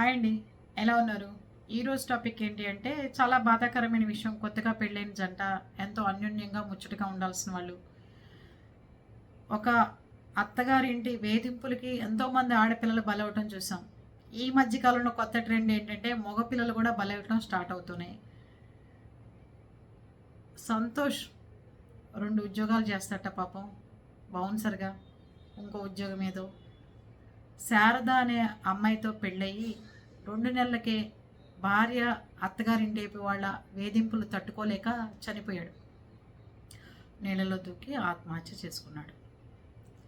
Hi అండి. ఎలా ఉన్నారు? ఈరోజు టాపిక్ ఏంటి అంటే చాలా బాధాకరమైన విషయం కొత్తగా పెళ్ళైన జంట ఎంతో అన్యోన్యంగా ముచ్చటగా ఉండాల్సిన వాళ్ళు. ఒక అత్తగారింటి వేధింపులకి ఎంతోమంది ఆడపిల్లలు బలవటం చూసాం. ఈ మధ్యకాలంలో కొత్త ట్రెండ్ ఏంటంటే మగపిల్లలు కూడా బలవటం స్టార్ట్ అవుతున్నాయి. సంతోష్ రెండు ఉద్యోగాలు చేస్తాట పాపం. బౌన్సర్గా ఇంకో ఉద్యోగం ఏదో. శారద అనే అమ్మాయితో పెళ్ళయి రెండు నెలలకే భార్య అత్తగారింటి వాళ్ళ వేధింపులు తట్టుకోలేక చనిపోయాడు. నీళ్ళలో దూకి ఆత్మహత్య చేసుకున్నాడు.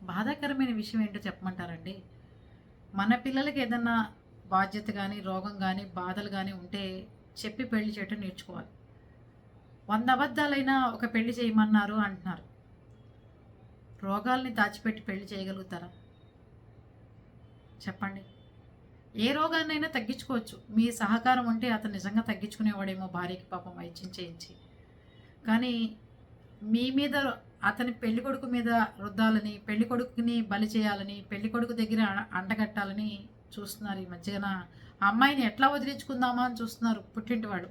బాధాకరమైన విషయం ఏంటో చెప్పమంటారండి? మన పిల్లలకి ఏదన్నా బాధ్యత కానీ రోగం కానీ బాధలు కానీ ఉంటే చెప్పి పెళ్ళి చేయటం నేర్చుకోవాలి. వంద అబద్ధాలైనా ఒక పెళ్ళి చేయమన్నారు అంటున్నారు. రోగాల్ని దాచిపెట్టి పెళ్ళి చేయగలుగుతారా? చెప్పండి. ఏ రోగాన్నైనా తగ్గించుకోవచ్చు. మీ సహకారం ఉంటే అతను నిజంగా తగ్గించుకునేవాడేమో భార్యకి పాపం వైద్యం చేయించి. కానీ మీ మీద అతని పెళ్ళి కొడుకు మీద రుద్దాలని పెళ్ళి కొడుకుని బలి చేయాలని పెళ్ళి కొడుకు దగ్గర అండగట్టాలని అంటగట్టాలని చూస్తున్నారు ఈ మధ్యన. ఆ అమ్మాయిని ఎట్లా వదిలించుకుందామా అని చూస్తున్నారు పుట్టింటి వాడు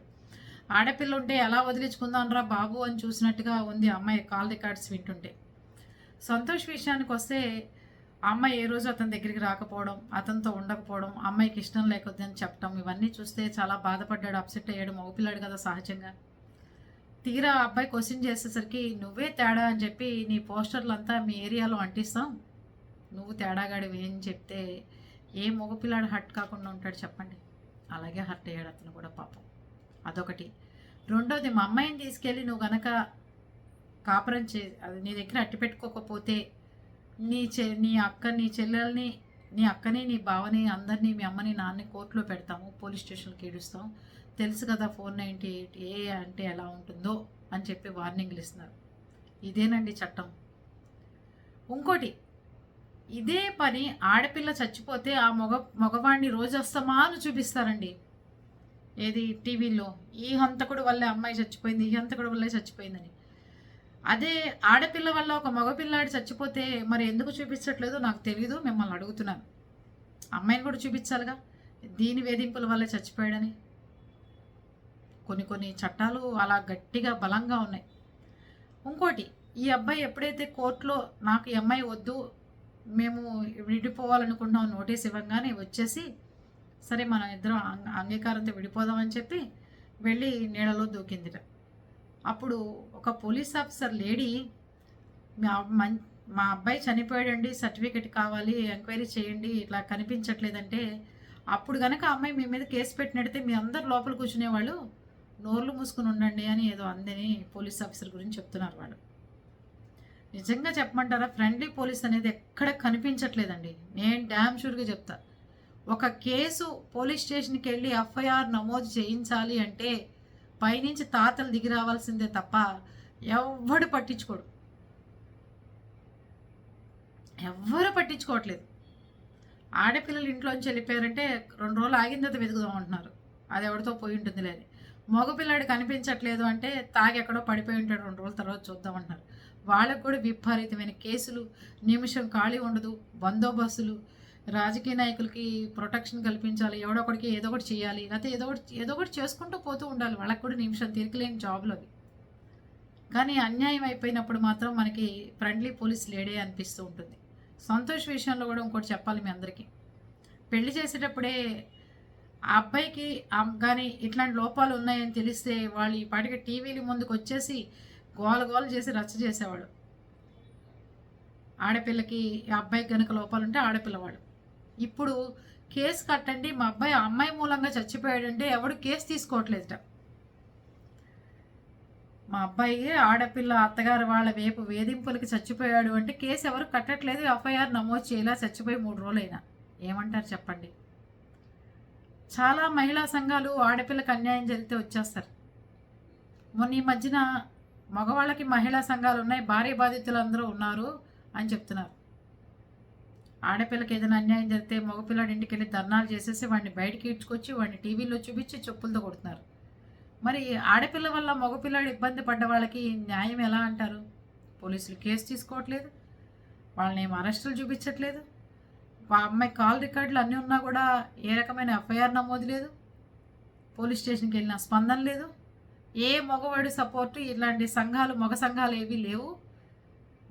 ఆడపిల్ల ఉంటే ఎలా వదిలించుకుందాం బాబు అని చూసినట్టుగా ఉంది అమ్మాయి కాల్ రికార్డ్స్ వింటుంటే. సంతోష్ విషయానికి వస్తే అమ్మాయి ఏ రోజు అతని దగ్గరికి రాకపోవడం అతనితో ఉండకపోవడం అమ్మాయికి ఇష్టం లేకొద్దని చెప్పడం ఇవన్నీ చూస్తే చాలా బాధపడ్డాడు అప్సెట్ అయ్యాడు మగపిల్లాడు కదా సహజంగా. తీరా ఆ అబ్బాయి క్వశ్చన్ చేసేసరికి నువ్వే తేడా అని చెప్పి నీ పోస్టర్లు అంతా మీ ఏరియాలో అంటిస్తాం. నువ్వు తేడాగాడివి ఏం చెప్తే ఏ మగపిల్లాడు హర్ట్ కాకుండా ఉంటాడు చెప్పండి. అలాగే హర్ట్ అయ్యాడు అతను కూడా పాపం. అదొకటి. రెండోది మా అమ్మాయిని తీసుకెళ్ళి నువ్వు గనక కాపురం చే అది నీ దగ్గర అట్టి పెట్టుకోకపోతే నీ చె నీ అక్క నీ చెల్లెల్ని నీ అక్కని నీ బావని అందరినీ మీ అమ్మని నాన్నని కోర్టులో పెడతాము పోలీస్ స్టేషన్కి ఏడుస్తాం. తెలుసు కదా ఫోర్ నైంటీ ఎయిట్ ఏ అంటే ఎలా ఉంటుందో అని చెప్పి వార్నింగ్లు ఇస్తున్నారు. ఇదేనండి చట్టం. ఇంకోటి ఇదే పని ఆడపిల్ల చచ్చిపోతే ఆ మగ మగవాడిని రోజస్తమాను చూపిస్తారండి. ఏది టీవీలో ఈ హంతకుడు వల్లే అమ్మాయి చచ్చిపోయింది ఈ హంతకుడు వల్లే చచ్చిపోయిందని. అదే ఆడపిల్ల వల్ల ఒక మగపిల్లాడు చచ్చిపోతే మరి ఎందుకు చూపించట్లేదో నాకు తెలియదు మిమ్మల్ని అడుగుతున్నాను. అమ్మాయిని కూడా చూపించాలిగా? దీని వేధింపుల వల్ల చచ్చిపోయాడని. కొన్ని కొన్ని చట్టాలు అలా గట్టిగా బలంగా ఉన్నాయి. ఇంకోటి ఈ అబ్బాయి ఎప్పుడైతే కోర్టులో నాకు ఈ అమ్మాయి వద్దు మేము విడిపోవాలనుకుంటున్నాం నోటీస్ ఇవ్వగానే వచ్చేసి సరే మనం ఇద్దరం అంగ- అంగీకారంతో విడిపోదామని చెప్పి వెళ్ళి నీళ్ళలో దూకిందిట. అప్పుడు ఒక పోలీస్ ఆఫీసర్ లేడీ మా మా అబ్బాయి చనిపోయాడండి సర్టిఫికెట్ కావాలి ఎంక్వైరీ చేయండి ఇట్లా కనిపించట్లేదంటే అప్పుడు కనుక ఆ అమ్మాయి మీ మీద కేసు పెట్టినడితే మీ అందరు లోపల కూర్చునేవాళ్ళు నోర్లు మూసుకుని ఉండండి అని ఏదో అందని పోలీస్ ఆఫీసర్ గురించి చెప్తున్నారు వాళ్ళు. నిజంగా చెప్పమంటారా? ఫ్రెండ్లీ పోలీస్ అనేది ఎక్కడ కనిపించట్లేదండి. నేను డ్యామ్ షూర్గా చెప్తా. ఒక కేసు పోలీస్ స్టేషన్కి వెళ్ళి ఎఫ్ఐఆర్ నమోదు చేయించాలి అంటే పైనుంచి తాతలు దిగి రావాల్సిందే తప్ప ఎవ్వడు పట్టించుకోడు. ఎవ్వరు పట్టించుకోవట్లేదు. ఆడపిల్లలు ఇంట్లోంచి వెళ్ళిపోయారంటే రెండు రోజులు ఆగిన తర్వాత వెతుకుదాం అంటున్నారు. అది ఎవరితో పోయి ఉంటుంది లేదు మగపిల్లాడు కనిపించట్లేదు అంటే తాగి ఎక్కడో పడిపోయి ఉంటాడు రెండు రోజుల తర్వాత చూద్దాం అంటున్నారు. వాళ్ళకు కూడా విపరీతమైన కేసులు నిమిషం ఖాళీ ఉండదు బందోబస్తులు రాజకీయ నాయకులకి ప్రొటెక్షన్ కల్పించాలి ఎవడో ఒకటికి ఏదో ఒకటి చేయాలి లేకపోతే ఏదో ఒకటి ఏదో ఒకటి చేసుకుంటూ పోతూ ఉండాలి. వాళ్ళకి కూడా నిమిషం తీరికలేని జాబులు అవి. కానీ అన్యాయం అయిపోయినప్పుడు మాత్రం మనకి ఫ్రెండ్లీ పోలీస్ లేడే అనిపిస్తూ ఉంటుంది. సంతోష్ విషయంలో కూడా ఇంకోటి చెప్పాలి మీ అందరికీ. పెళ్ళి చేసేటప్పుడే ఆ అబ్బాయికి కానీ ఇట్లాంటి లోపాలు ఉన్నాయని తెలిస్తే వాళ్ళు ఈ పాటికి టీవీల ముందుకు వచ్చేసి గోల గోల చేసి రచ్చ చేసేవాడు ఆడపిల్లకి ఆ అబ్బాయికి కనుక లోపాలు ఉంటే ఆడపిల్లవాడు ఇప్పుడు కేసు కట్టండి మా అబ్బాయి అమ్మాయి మూలంగా చచ్చిపోయాడంటే ఎవడు కేసు తీసుకోవట్లేదుట. మా అబ్బాయి ఆడపిల్ల అత్తగారు వాళ్ళ వేపు వేధింపులకి చచ్చిపోయాడు అంటే కేసు ఎవరు కట్టట్లేదు ఎఫ్ఐఆర్ నమోదు చేయలే చచ్చిపోయి మూడు రోజులైనా. ఏమంటారు చెప్పండి? చాలా మహిళా సంఘాలు ఆడపిల్లకి అన్యాయం జరిగితే వచ్చేస్తారు. మొన్న ఈ మధ్యన మగవాళ్ళకి మహిళా సంఘాలు ఉన్నాయి భార్య బాధితులు అందరూ ఉన్నారు అని చెప్తున్నారు. ఆడపిల్లకి ఏదైనా అన్యాయం జరిగితే మగపిల్లాడి ఇంటికి వెళ్ళి ధర్నాలు చేసేసి వాడిని బయటికి ఈడ్చుకొచ్చి వాడిని టీవీలో చూపించి చెప్పులతో కొడుతున్నారు. మరి ఆడపిల్ల వల్ల మగపిల్లాడు ఇబ్బంది పడ్డ వాళ్ళకి న్యాయం ఎలా అంటారు? పోలీసులు కేసు తీసుకోవట్లేదు. వాళ్ళని ఏం అరెస్టులు చూపించట్లేదు. ఆ అమ్మాయి కాల్ రికార్డులు అన్నీ ఉన్నా కూడా ఏ రకమైన ఎఫ్ఐఆర్ నమోదు లేదు. పోలీస్ స్టేషన్కి వెళ్ళిన స్పందన లేదు. ఏ మగవాడి సపోర్టు ఇలాంటి సంఘాలు మగ సంఘాలు ఏవి లేవు.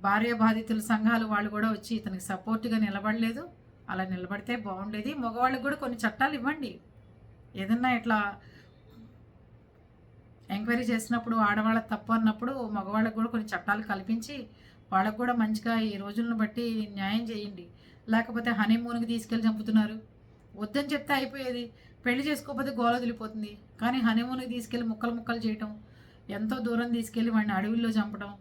భార్య బాధితుల సంఘాలు వాళ్ళు కూడా వచ్చి ఇతనికి సపోర్ట్గా నిలబడలేదు. అలా నిలబడితే బాగుండేది. మగవాళ్ళకి కూడా కొన్ని చట్టాలు ఇవ్వండి. ఏదన్నా ఇట్లా ఎంక్వైరీ చేసినప్పుడు ఆడవాళ్ళ తప్పు అన్నప్పుడు మగవాళ్ళకి కూడా కొన్ని చట్టాలు కల్పించి వాళ్ళకు కూడా మంచిగా ఈ రోజులను బట్టి న్యాయం చేయండి. లేకపోతే హనీమూన్కి తీసుకెళ్ళి చంపుతున్నారు. వద్దని చెప్తే అయిపోయేది. పెళ్ళి చేసుకోకపోతే గోల వదిలిపోతుంది. కానీ హనీమూన్కి తీసుకెళ్ళి ముక్కలు ముక్కలు చేయటం ఎంతో దూరం తీసుకెళ్ళి వాడిని అడవుల్లో చంపడం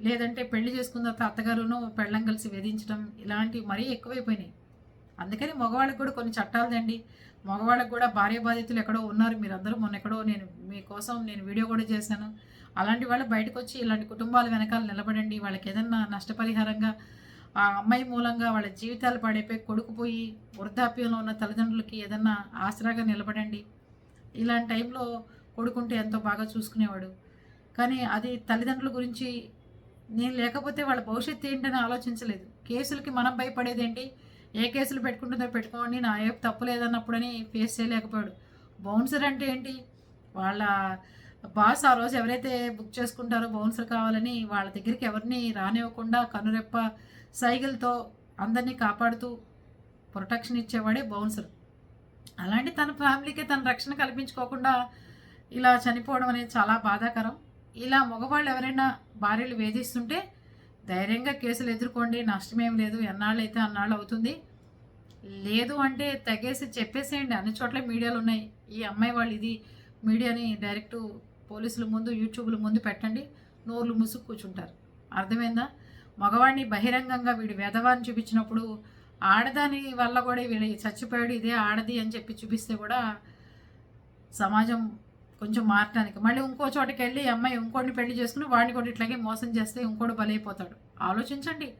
లేదంటే పెళ్ళి చేసుకున్న తర్వాత అత్తగారును పెళ్ళం కలిసి వేధించడం ఇలాంటివి మరీ ఎక్కువైపోయినాయి. అందుకని మగవాళ్ళకి కూడా కొన్ని చట్టాలు తండి మగవాళ్ళకి కూడా భార్య బాధితులు ఎక్కడో ఉన్నారు. మీరందరూ మొన్న ఎక్కడో నేను మీకోసం నేను వీడియో కూడా చేశాను. అలాంటి వాళ్ళు బయటకు వచ్చి ఇలాంటి కుటుంబాల వెనకాల నిలబడండి. వాళ్ళకి ఏదన్నా నష్టపరిహారంగా ఆ అమ్మాయి మూలంగా వాళ్ళ జీవితాలు పడైపోయి కొడుకుపోయి వృద్ధాప్యంలో ఉన్న తల్లిదండ్రులకి ఏదన్నా ఆసరాగా నిలబడండి. ఇలాంటి టైంలో కొడుకుంటే ఎంతో బాగా చూసుకునేవాడు. కానీ అది తల్లిదండ్రుల గురించి నేను లేకపోతే వాళ్ళ భవిష్యత్తు ఏంటని ఆలోచించలేదు. కేసులకి మనం భయపడేది ఏంటి ఏ కేసులు పెట్టుకుంటుందో పెట్టుకోండి నా ఏ తప్పు లేదన్నప్పుడని ఫేస్ చేయలేకపోయాడు. బౌన్సర్ అంటే ఏంటి? వాళ్ళ బాస్ ఆ రోజు ఎవరైతే బుక్ చేసుకుంటారో బౌన్సర్ కావాలని వాళ్ళ దగ్గరికి ఎవరిని రానివ్వకుండా కనురెప్ప సైకిల్తో అందరినీ కాపాడుతూ ప్రొటెక్షన్ ఇచ్చేవాడే బౌన్సర్. అలాంటి తన ఫ్యామిలీకి తన రక్షణ కల్పించుకోకుండా ఇలా చనిపోవడం అనేది చాలా బాధాకరం. ఇలా మగవాళ్ళు ఎవరైనా భార్యలు వేధిస్తుంటే ధైర్యంగా కేసులు ఎదుర్కోండి నష్టమేం లేదు ఎన్నాళ్ళు అయితే అన్నాళ్ళు అవుతుంది. లేదు అంటే తగేసి చెప్పేసేయండి. అన్ని చోట్ల మీడియాలు ఉన్నాయి. ఈ అమ్మాయి వాళ్ళు ఇది. మీడియాని డైరెక్ట్ పోలీసుల ముందు యూట్యూబ్ల ముందు పెట్టండి. నోర్లు ముసుగు కూర్చుంటారు. అర్థమైందా? మగవాడిని బహిరంగంగా వీడు వెధవాన్ని చూపించినప్పుడు ఆడదాని వల్ల కూడా వీడు చచ్చిపోయాడు ఇదే ఆడది అని చెప్పి చూపిస్తే కూడా సమాజం కొంచెం మారటానికి. మళ్ళీ ఇంకో చోటకి వెళ్ళి ఈ అమ్మాయి ఇంకోటిని పెళ్ళి చేసుకుని వాడిని కూడా ఇట్లాగే మోసం చేస్తే ఇంకోటి బలైపోతాడు. ఆలోచించండి.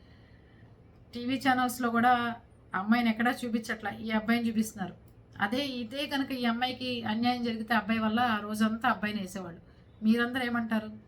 టీవీ ఛానల్స్లో కూడా అమ్మాయిని ఎక్కడా చూపించట్లా. ఈ అబ్బాయిని చూపిస్తున్నారు. అదే ఇదే కనుక ఈ అమ్మాయికి అన్యాయం జరిగితే అబ్బాయి వల్ల ఆ రోజంతా అబ్బాయిని వేసేవాళ్ళు. మీరందరూ ఏమంటారు?